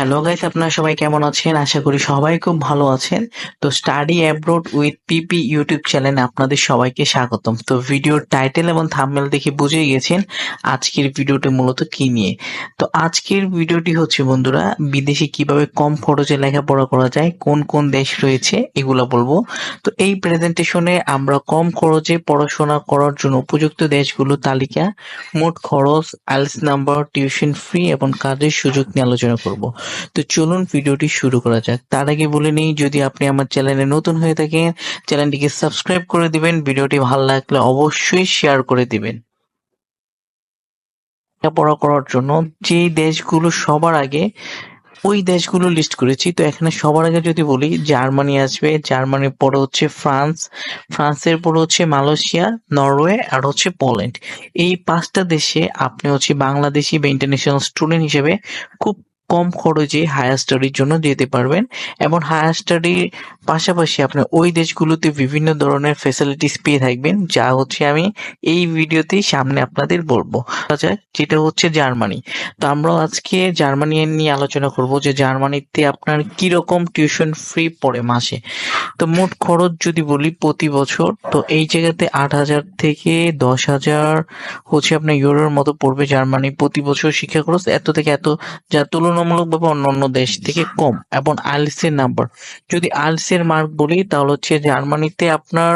Hello guys আপনারা সবাই কেমন আছেন? আশা করি সবাই খুব ভালো আছেন। তো study abroad with PP YouTube চ্যানেলে আপনাদের সবাইকে স্বাগতম। তো ভিডিওর টাইটেল এবং থাম্বনেল দেখে বুঝে গেছেন আজকের ভিডিওটি মূলত কি নিয়ে। তো আজকের ভিডিওটি হচ্ছে, বন্ধুরা, বিদেশে কীভাবে কম খরচে লেখাপড়া করা যায়, কোন কোন দেশ রয়েছে, এগুলো বলব। তো এই প্রেজেন্টেশনে আমরা কম খরচে পড়াশোনা করার জন্য উপযুক্ত দেশগুলো তালিকা, মোট খরচ আইলস নাম্বার টিউশন ফ্রি এবং কাজের সুযোগ নিয়ে আলোচনা করব। তো চলুন ভিডিওটি শুরু করা যাক। তার আগে বলে নিই, যদি আপনি আমার চ্যানেলে নতুন হয়ে থাকেন, চ্যানেলটিকে সাবস্ক্রাইব করে দিবেন, ভিডিওটি ভালো লাগলে অবশ্যই শেয়ার করে দিবেন। লেখাপড়া করার জন্য যে দেশগুলো সবার আগে, ওই দেশগুলো লিস্ট করেছি। তো এখানে সবার আগে যদি বলি, জার্মানি আসবে। জার্মানির পরে হচ্ছে ফ্রান্স। ফ্রান্সের পরে হচ্ছে মালয়েশিয়া, নরওয়ে আর হচ্ছে পোল্যান্ড। এই পাঁচটা দেশে আপনি হচ্ছে বাংলাদেশি বা ইন্টারন্যাশনাল স্টুডেন্ট হিসেবে খুব কম খরচে হায়ার স্টাডির জন্য যেতে পারবেন। এবং হায়ার স্টাডির পাশাপাশি আপনি ওই দেশগুলোতে বিভিন্ন ধরনের ফেসিলিটিস পেয়ে থাকবেন, যা হচ্ছে আমি এই ভিডিওতেই সামনে আপনাদের বলব। আচ্ছা যেটা হচ্ছে জার্মানি। তো আমরা আজকে জার্মানি নিয়ে আলোচনা করব যে জার্মানিতে আপনার কি রকম টিউশন ফ্রি পড়ে মাসে। তো মোট খরচ যদি বলি প্রতি বছর, তো এই জায়গাতে আট হাজার থেকে দশ হাজার হচ্ছে আপনার ইউরোর মতো পড়বে জার্মানি প্রতি বছর শিক্ষা খরচ। এত থেকে এত, যা তুলনামূলকভাবে অন্য অন্য দেশ থেকে কম। এবং আইএলটিএস নাম্বার যদি আইএলটিএস এর মার্ক বলি, তাহলে হচ্ছে জার্মানিতে আপনার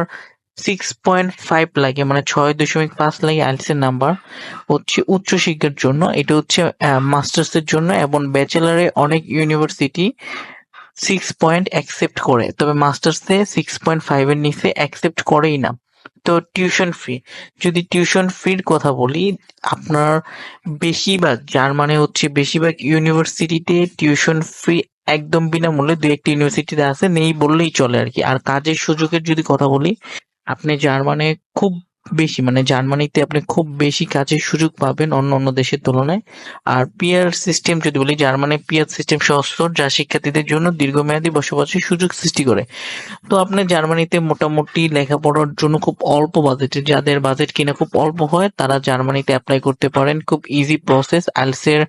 সিক্স পয়েন্ট ফাইভ লাগে মানে ছয় দশমিক পাঁচ লাগে আইএলটিএস এর নাম্বার হচ্ছে উচ্চশিক্ষার জন্য। এটা হচ্ছে মাস্টার্স এর জন্য এবং ব্যাচেলারে অনেক ইউনিভার্সিটি সিক্স পয়েন্ট অ্যাকসেপ্ট করে। তবে মাস্টার্সে সিক্স পয়েন্ট ফাইভ এর নিচে অ্যাকসেপ্ট করেই না। তো টিউশন ফি যদি টিউশন ফির কথা বলি, আপনার বেশিরভাগ, যার মানে হচ্ছে বেশিরভাগ ইউনিভার্সিটিতে টিউশন ফি একদম বিনামূল্যে দু একটি ইউনিভার্সিটিতে আছে, নেই বললেই চলে আর কি। আর কাজের সুযোগের যদি কথা বলি, আপনি জার্মানে খুব বেশি মানে জার্মানিতে আপনি খুব বেশি কাজের সুযোগ পাবেন অন্য অন্য দেশের তুলনায়। আর পিয়ার সিস্টেম যদি বলি জার্মানি পিয়ার সিস্টেম সহজ যা শিক্ষার্থীদের জন্য দীর্ঘমেয়াদী বসবাসের সুযোগ সৃষ্টি করে। তো আপনি জার্মানিতে মোটামুটি লেখাপড়ার জন্য খুব অল্প বাজেটে, যাদের বাজেট কিনা খুব অল্প হয়, তারা জার্মানিতে অ্যাপ্লাই করতে পারেন। খুব ইজি প্রসেস আইলসের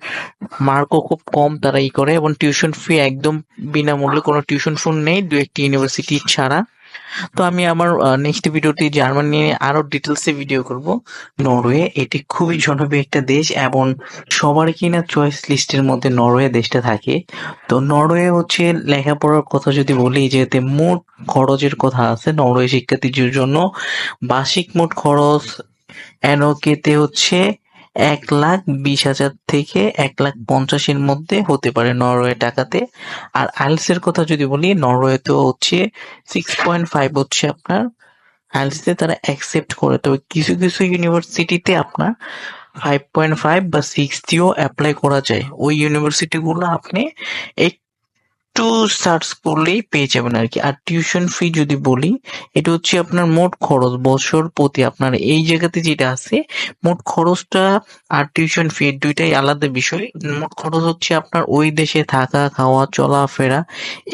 মার্কও খুব কম তারা ই করে এবং টিউশন ফি একদম বিনামূল্যে, কোনো টিউশন ফি নেই দু একটি ইউনিভার্সিটি ছাড়া। তো আমি আমার নেক্সট ভিডিওটি জার্মানি নিয়ে আরও ডিটেলসে ভিডিও করব। নরওয়ে, এটি খুবই জনপ্রিয় একটা দেশ এবং সবার কিনা চয়েস লিস্টের মধ্যে নরওয়ে দেশটা থাকে। তো নরওয়ে হচ্ছে লেখাপড়ার কথা যদি বলি যেতে মোট খরচের কথা আছে নরওয়ে শিক্ষার্থীদের জন্য, বার্ষিক মোট খরচ এনওকেতে হচ্ছে এক লাখ বিশ হাজার থেকে এক লাখ পঞ্চাশের মধ্যে হতে পারে নরওয়ে টাকাতে আর আইলস এর কথা যদি বলি নরওয়েতে হচ্ছে সিক্স পয়েন্ট ফাইভ হচ্ছে আপনার। আইলসে তারা অ্যাকসেপ্ট করে। তবে কিছু কিছু ইউনিভার্সিটিতে আপনার ফাইভ পয়েন্ট ফাইভ বা সিক্স দিয়েও অ্যাপ্লাই করা যায়। ওই ইউনিভার্সিটিগুলো আপনি একটু সার্চ করলেই পেয়ে যাবেন আর কি আর টিউশন ফি যদি বলি, এটা হচ্ছে আপনার মোট খরচ বছর প্রতি আপনার। এই জায়গাতে যেটা আছে, মোট খরচটা আর টিউশন ফি দুইটাই আলাদা বিষয়। মোট খরচ হচ্ছে আপনার ওই দেশে থাকা, খাওয়া, চলাফেরা,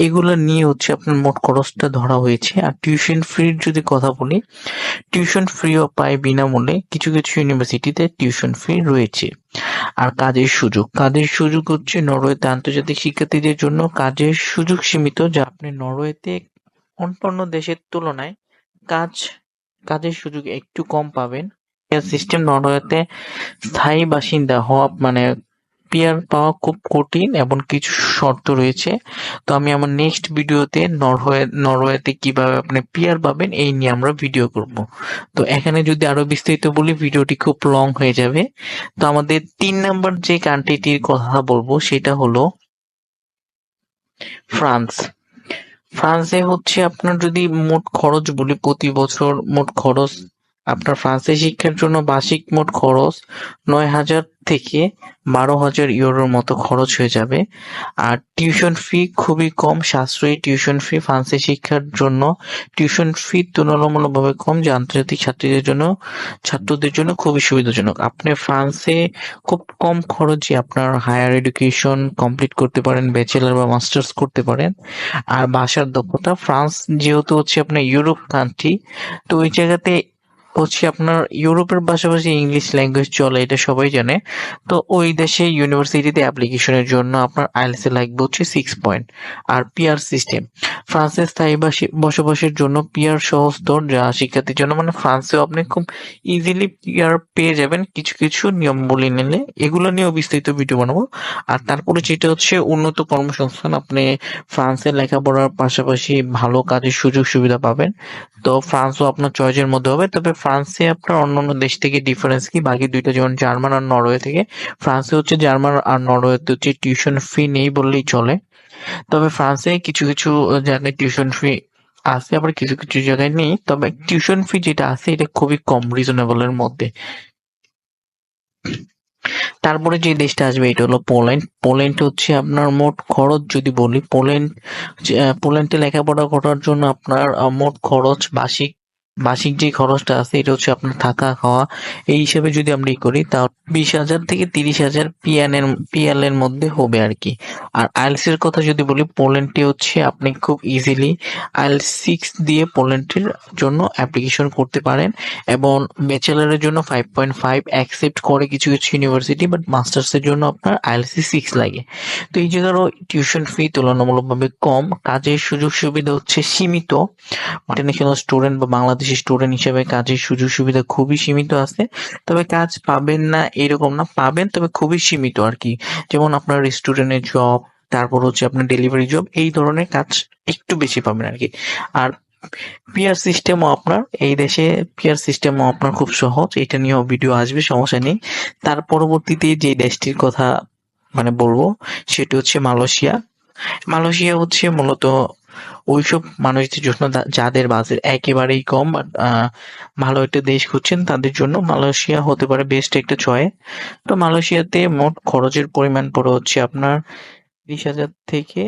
এগুলো নিয়ে হচ্ছে আপনার মোট খরচটা ধরা হয়েছে। আর টিউশন ফির যদি কথা বলি টিউশন ফ্রিও পায় বিনামূল্যে। কিছু কিছু ইউনিভার্সিটিতে টিউশন ফি রয়েছে। আর কাজের সুযোগ। কাজের সুযোগ হচ্ছে নরওয়েতে আন্তর্জাতিক শিক্ষার্থীদের জন্য কাজের সুযোগ সীমিত, যা আপনি নরওয়েতে অন্যান্য দেশের তুলনায় কাজ, কাজের সুযোগ একটু কম পাবেন। সিস্টেম নরওয়েতে স্থায়ী বাসিন্দা হওয়া মানে পিয়ার পাওয়া খুব কঠিন এবং কিছু শর্ত রয়েছে। তো আমি আমার নেক্সট ভিডিওতে নরওয়ে, নরওয়েতে কীভাবে আপনি পিয়ার পাবেন, এই নিয়ে আমরা ভিডিও করব। তো এখানে যদি আরও বিস্তারিত বলি ভিডিওটি খুব লং হয়ে যাবে। তো আমাদের তিন নাম্বার যে কান্ট্রিটির কথা বলব, সেটা হলো ফ্রান্স ফ্রান্সে হচ্ছে আপনার যদি মোট খরচ বলি, প্রতি বছর মোট খরচ আপনার ফ্রান্সে শিক্ষার জন্য বার্ষিক মোট খরচ নয় হাজার থেকে বারো হাজার ইউরোর মতো খরচ হয়ে যাবে। আর টিউশন ফি খুবই কম, সাশ্রয়ী টিউশন ফি ফ্রান্সে শিক্ষার জন্য। টিউশন ফি তুলনামূলকভাবে কম, যা আন্তর্জাতিক ছাত্রীদের জন্য, ছাত্রদের জন্য খুবই সুবিধাজনক। আপনি ফ্রান্সে খুব কম খরচে আপনার হায়ার এডুকেশন কমপ্লিট করতে পারেন, ব্যাচেলার বা মাস্টার্স করতে পারেন। আর ভাষার দক্ষতা, ফ্রান্স যেহেতু হচ্ছে আপনার ইউরোপ কান্ট্রি তো ওই জায়গাতে হচ্ছে আপনার ইউরোপের পাশাপাশি ইংলিশ ল্যাঙ্গুয়েজ চলে, এটা সবাই জানে। তো ওই দেশে ইউনিভার্সিটিতে অ্যাপ্লিকেশনের জন্য আপনার আইএলসে লাগবে হচ্ছে সিক্স পয়েন্ট আর পিআর সিস্টেম ফ্রান্সে স্থায়ী বসবাসের জন্য পিআর সহজতর, যা শিক্ষার্থীর জন্য। মানে ফ্রান্সেও আপনি খুব ইজিলি পিআর পেয়ে যাবেন। কিছু কিছু নিয়ম বলে নিলে এগুলো নিয়েও বিস্তারিত ভিডিও বানাবো। আর তারপরে যেটা হচ্ছে উন্নত কর্মসংস্থান, আপনি ফ্রান্সে লেখাপড়ার পাশাপাশি ভালো কাজের সুযোগ সুবিধা পাবেন। তো ফ্রান্সও আপনার চয়েসের মধ্যে হবে। তবে ফ্রান্সে আপনার অন্যান্য দেশ থেকে ডিফারেন্স কি? বাকি দুইটা যেমন জার্মান আর নরওয়ে থেকে। ফ্রান্সে হচ্ছে জার্মান আর নরওয়েতে হচ্ছে টিউশন ফি নেই বললেই চলে। তবে ফ্রান্সে কিছু কিছু জায়গায় টিউশন ফি আছে, আবার কিছু কিছু জায়গায় নেই। তবে টিউশন ফি যেটা আছে, এটা খুবই কম রিজনেবলের মধ্যে। তারপরে যে দেশটা আসবে, এটা হলো পোল্যান্ড। পোল্যান্ড হচ্ছে আপনার মোট খরচ যদি বলি, পোল্যান্ড পোল্যান্ডে লেখাপড়া করার জন্য আপনার মোট খরচ বার্ষিক বার্ষিক যে খরচটা আছে, এটা হচ্ছে আপনার থাকা খাওয়া। এই হিসাবে যদি আমরা ই করি, তা বিশ হাজার থেকে তিরিশ হাজার পিএন এর পিএল এর মধ্যে হবে আর কি। আর আইএলস এর কথা যদি বলি পোল্যান্ডে হচ্ছে আপনি খুব ইজিলি আইএলস সিক্স দিয়ে পোল্যান্ডের জন্য অ্যাপ্লিকেশন করতে পারেন এবং ব্যাচেলারের জন্য ফাইভ পয়েন্ট ফাইভ অ্যাকসেপ্ট করে কিছু কিছু ইউনিভার্সিটি বাট মাস্টার্সের জন্য আপনার আইএলসি সিক্স লাগে। তো এই জায়গারও টিউশন ফি তুলনামূলকভাবে কম, কাজের সুযোগ সুবিধা হচ্ছে সীমিত। ইন্টারন্যাশনাল স্টুডেন্ট বা বাংলাদেশি স্টুডেন্ট হিসেবে কাজের সুযোগ সুবিধা খুবই সীমিত আছে, তবে কাজ পাবেন না এরকম না, পাবেন তবে খুবই সীমিত আর কি। যেমন আপনার রেস্টুরেন্টের জব তারপর হচ্ছে আপনার ডেলিভারি জব এই ধরনের কাজ একটু বেশি পাবেন আর কি। আর পিয়ার সিস্টেমও আপনার, এই দেশে পিয়ার সিস্টেমও আপনার খুব সহজ, এটা নিয়েও ভিডিও আসবে, সমস্যা নেই। তার পরবর্তীতে যে দেশটির কথা মানে বলব, সেটি হচ্ছে মালয়েশিয়া। মালয়েশিয়া হচ্ছে মূলত ওইসব মানুষদের জন্য যাদের বাজেট একেবারেই কম ভালো একটা দেশ খুঁজছেন, তাদের জন্য মালয়েশিয়া হতে পারে বেস্ট একটা চয়েস তো মালয়েশিয়াতে মোট খরচের পরিমাণ পড়ে হচ্ছে আপনার তিরিশ হাজার থেকে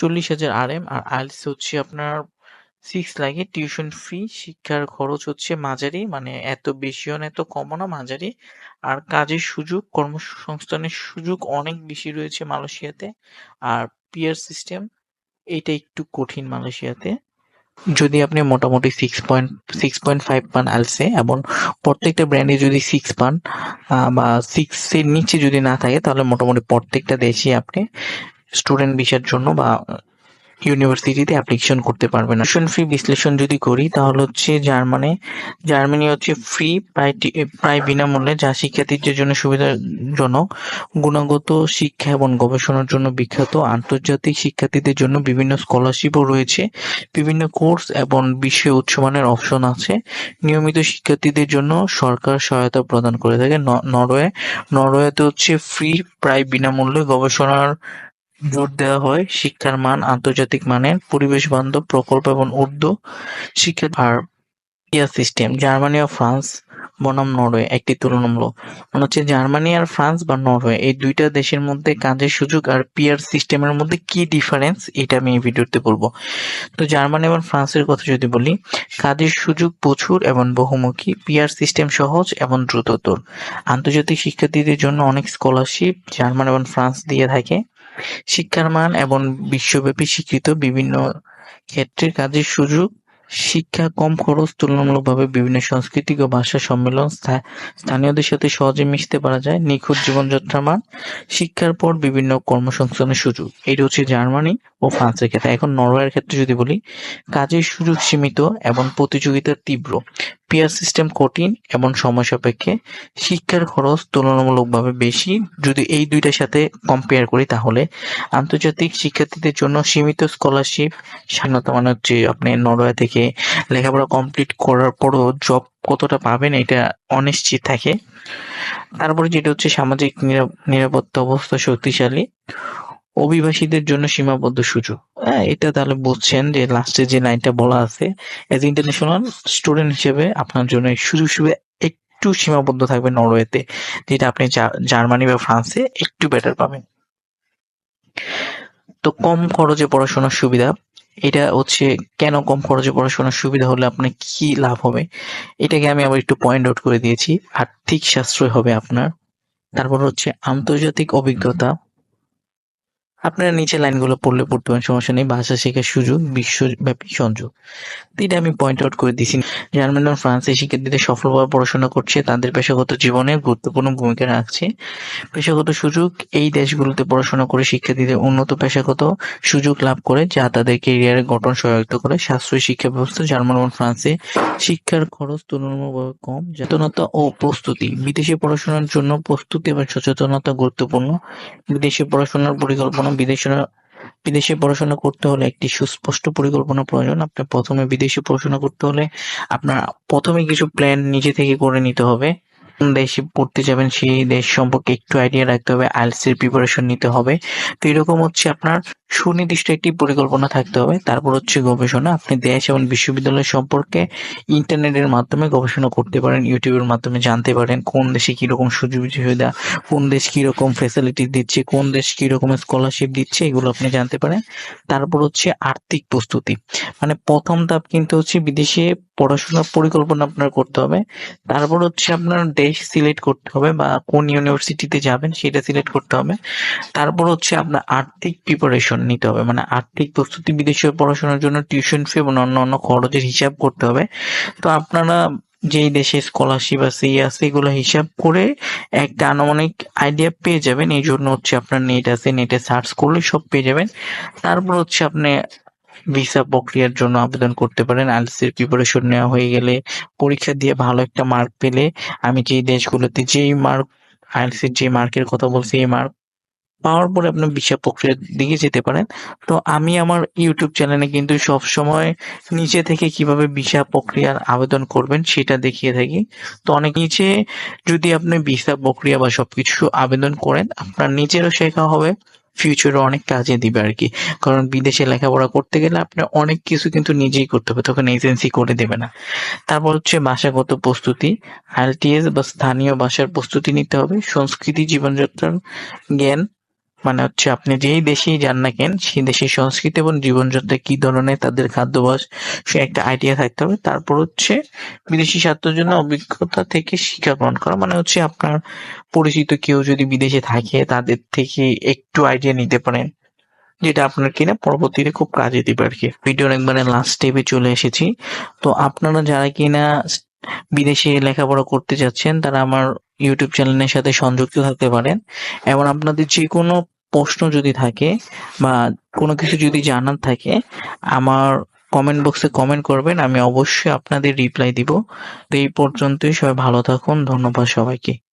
চল্লিশ হাজার আর এম আর আইএলস হচ্ছে আপনার সিক্স লাগে টিউশন ফি শিক্ষার খরচ হচ্ছে মাঝারি মানে এত বেশিও না, এত কমও না, মাঝারি। আর কাজের সুযোগ, কর্মসংস্থানের সুযোগ অনেক বেশি রয়েছে মালয়েশিয়াতে, আর পিয়ার সিস্টেম এইটা একটু কঠিন মালয়েশিয়াতে। যদি আপনি মোটামুটি six point six point five পান আলসে এবং প্রত্যেকটা ব্র্যান্ডে যদি সিক্স পান বা সিক্স এর নিচে যদি না থাকে, তাহলে মোটামুটি প্রত্যেকটা দেশে আপনি স্টুডেন্ট ভিসার জন্য বা ইউনিভার্সিটিতে অ্যাপ্লিকেশন করতে পারবেন টিউশন ফি বিশ্লেষণ যদি করি, তাহলে হচ্ছে জার্মানি জার্মানি হচ্ছে ফ্রি প্রায় প্রায় বিনামূল্যে যা শিক্ষার্থীদের জন্য সুবিধাজনক, গুণগত শিক্ষা এবং গবেষণার জন্য বিখ্যাত, আন্তর্জাতিক শিক্ষার্থীদের জন্য বিভিন্ন স্কলারশিপও রয়েছে। বিভিন্ন কোর্স এবং বিশ্বে উচ্চমানের অপশন আছে। নিয়মিত শিক্ষার্থীদের জন্য সরকার সহায়তা প্রদান করে থাকে। ন- নরওয়ে নরওয়েতে হচ্ছে ফ্রি প্রায় বিনামূল্যে গবেষণার জোর দেওয়া হয়। শিক্ষার মান, আন্তর্জাতিক মানের, পরিবেশ বান্ধব, প্রকল্প এবং উর্দু শিক্ষা আর ইয়ার সিস্টেম। জার্মানি ও ফ্রান্স বনাম নরওয়ে, একটি তুলনামূলক। মানে হচ্ছে জার্মানি আর ফ্রান্স বা নরওয়ে, এই দুইটা দেশের মধ্যে কাজের সুযোগ আর পিয়ার সিস্টেমের মধ্যে কি ডিফারেন্স এটা আমি এই ভিডিওতে বলব। তো জার্মানি এবং ফ্রান্সের কথা যদি বলি, কাজের সুযোগ প্রচুর এবং বহুমুখী পিয়ার সিস্টেম সহজ এবং দ্রুততর। আন্তর্জাতিক শিক্ষার্থীদের জন্য অনেক স্কলারশিপ জার্মান এবং ফ্রান্স দিয়ে থাকে। শিক্ষার মান এবং বিশ্বব্যাপী স্বীকৃত বিভিন্ন ক্ষেত্রে কাজের সুযোগ, শিক্ষা কম খরচ, তুলনামূলকভাবে বিভিন্ন সাংস্কৃতিক ও ভাষা সম্মেলন স্থানীয়দের সাথে সহজে মিশতে পারা যায়। নিখুঁত জীবনযাত্রার মান, শিক্ষার পর বিভিন্ন কর্মসংস্থানের সুযোগ। এটা হচ্ছে জার্মানি ও ফ্রান্সের ক্ষেত্রে। এখন নরওয়ের ক্ষেত্রে যদি বলি, কাজের সুযোগ সীমিত এবং প্রতিযোগিতা তীব্র। পিয়ার সিস্টেম কঠিন এবং সময় সাপেক্ষে। শিক্ষার খরচ তুলনামূলকভাবে বেশি। যদি এই দুইটার সাথে কম্পেয়ার করি তাহলে আন্তর্জাতিক শিক্ষার্থীদের জন্য সীমিত স্কলারশিপ স্বাধীনতা মানে হচ্ছে আপনি নরওয়ে থেকে লেখাপড়া কমপ্লিট করার পরও জব কতটা পাবেন এটা অনিশ্চিত থাকে। তারপরে যেটা হচ্ছে সামাজিক নিরা- নিরাপত্তা অবস্থা শক্তিশালী। অভিবাসীদের জন্য সীমাবদ্ধ সুযোগ। হ্যাঁ এটা তাহলে বুঝছেন যে লাস্টে যে লাইনটা বলা আছে এজ ইন্টারন্যাশনাল স্টুডেন্ট হিসেবে আপনার জন্য সুযোগ সুবিধা একটু সীমাবদ্ধ থাকবে নরওয়েতে, যেটা আপনি জার্মানি বা ফ্রান্সে একটু বেটার পাবেন। তো কম খরচে পড়াশোনার সুবিধা, এটা হচ্ছে কেন কম খরচে পড়াশোনার সুবিধা হলে আপনার কি লাভ হবে? এটাকে আমি আবার একটু পয়েন্ট আউট করে দিয়েছি, আর্থিক সাশ্রয় হবে আপনার। তারপর হচ্ছে আন্তর্জাতিক অভিজ্ঞতা আপনারা নিচে লাইনগুলো পড়লে পড়তে পারেন, সমস্যা নেই। ভাষা শেখার সুযোগ, বিশ্বব্যাপী সংযোগ। এটা আমি পয়েন্ট আউট করে দিছি। জার্মানি এবং ফ্রান্সে শিক্ষার্থীদের সফলভাবে পড়াশোনা করছে, তাদের পেশাগত জীবনে গুরুত্বপূর্ণ ভূমিকা রাখছে। পেশাগত সুযোগ, এই দেশগুলোতে পড়াশোনা করে শিক্ষার্থীদের উন্নত পেশাগত সুযোগ লাভ করে, যা তাদের কেরিয়ারের গঠন সহায়তা করে। সাশ্রয়ী শিক্ষা ব্যবস্থা জার্মান এবং ফ্রান্সে শিক্ষার খরচ তুলনামূলকভাবে কম, সচেতনতা ও প্রস্তুতি। বিদেশে পড়াশোনার জন্য প্রস্তুতি এবং সচেতনতা গুরুত্বপূর্ণ। বিদেশে পড়াশোনার পরিকল্পনা বিদেশে বিদেশে পড়াশোনা করতে হলে একটি সুস্পষ্ট পরিকল্পনা প্রয়োজন। আপনার প্রথমে বিদেশে পড়াশোনা করতে হলে আপনার প্রথমে কিছু প্ল্যান নিজে থেকে করে নিতে হবে। দেশে পড়তে যাবেন সেই দেশ সম্পর্কে একটু আইডিয়া রাখতে হবে আইএলটিএস এর প্রিপারেশন নিতে হবে। তো এরকম হচ্ছে আপনার সুনির্দিষ্ট একটি পরিকল্পনা থাকতে হবে। তারপর হচ্ছে গবেষণা। আপনি দেশ এবং বিশ্ববিদ্যালয় সম্পর্কে ইন্টারনেটের মাধ্যমে গবেষণা করতে পারেন, ইউটিউবের মাধ্যমে জানতে পারেন কোন দেশে কীরকম সুযোগ সুবিধা কোন দেশ কীরকম ফেসিলিটি দিচ্ছে, কোন দেশ কীরকম স্কলারশিপ দিচ্ছে, এগুলো আপনি জানতে পারেন। তারপর হচ্ছে আর্থিক প্রস্তুতি। মানে প্রথম ধাপ কিন্তু হচ্ছে বিদেশে পড়াশোনার পরিকল্পনা আপনার করতে হবে। তারপর হচ্ছে আপনার দেশ সিলেক্ট করতে হবে বা কোন ইউনিভার্সিটিতে যাবেন সেটা সিলেক্ট করতে হবে। তারপর হচ্ছে আপনার আর্থিক প্রিপারেশন নিতে হবে। মানে আর্থিক প্রস্তুতি বিদেশে পড়াশোনার জন্য টিউশন ফি এবং অন্য অন্য খরচের হিসাব করতে হবে। তো আপনারা যেই দেশে স্কলারশিপ আছে ইয়ে আছে, এগুলো হিসাব করে একটা আনুমানিক আইডিয়া পেয়ে যাবেন। এই জন্য হচ্ছে আপনার নেট আছে নেটে সার্চ করলে সব পেয়ে যাবেন। তারপর হচ্ছে আপনি ভিসা প্রক্রিয়ার জন্য আবেদন করতে পারেন। আইএলটিএস প্রিপারেশন নেওয়া হয়ে গেলে পরীক্ষা দিয়ে ভালো একটা মার্ক পেলে আমি যেই দেশগুলোতে যেই মার্ক আইএলটিএস যে মার্কের কথা বলছি, এই মার্ক পাওয়ার পরে আপনি ভিসা প্রক্রিয়ার দিকে যেতে পারেন। তো আমি আমার ইউটিউব চ্যানেলে কিন্তু সব সময় নিচে থেকে কীভাবে ভিসা প্রক্রিয়ার আবেদন করবেন সেটা দেখিয়ে থাকি। তো অনেক নিচে যদি আপনি ভিসা প্রক্রিয়া বা সবকিছু আবেদন করেন, আপনার নিজেরও শেখা হবে ফিউচারে অনেক কাজে দিবে আর কি কারণ বিদেশে লেখাপড়া করতে গেলে আপনি অনেক কিছু কিন্তু নিজেই করতে হবে, তখন এজেন্সি করে দেবে না। তারপর হচ্ছে ভাষাগত প্রস্তুতি আইএলটিএস বা স্থানীয় ভাষার প্রস্তুতি নিতে হবে, সংস্কৃতি জীবনযাত্রার জ্ঞান মানে হচ্ছে আপনি যেই দেশেই যান না কেন, সেই দেশের সংস্কৃতি এবং জীবনযাত্রা কি ধরনের, তাদের খাদ্যাভ্যাস, সে একটা আইডিয়া থাকতে হবে। তারপর হচ্ছে বিদেশি ছাত্রের জন্য অভিজ্ঞতা থেকে শিক্ষা গ্রহণ করা। মানে হচ্ছে আপনার পরিচিত কেউ যদি বিদেশে থাকে, তাদের থেকে একটু আইডিয়া নিতে পারেন, যেটা আপনার কিনা পরবর্তীতে খুব কাজে দিবে আর কি ভিডিওর একবারে লাস্ট স্টেপে চলে এসেছি। তো আপনারা যারা কিনা বিদেশে লেখাপড়া করতে যাচ্ছেন, তারা আমার ইউটিউব চ্যানেলের সাথে সংযুক্ত থাকতে পারেন। এবং আপনাদের যে কোনো প্রশ্ন যদি থাকে বা কোনো কিছু যদি জানার থাকে, আমার কমেন্ট বক্সে কমেন্ট করবেন, আমি অবশ্যই আপনাদের রিপ্লাই দিব। তো এই পর্যন্তই, সবাই ভালো থাকুন, ধন্যবাদ সবাইকে।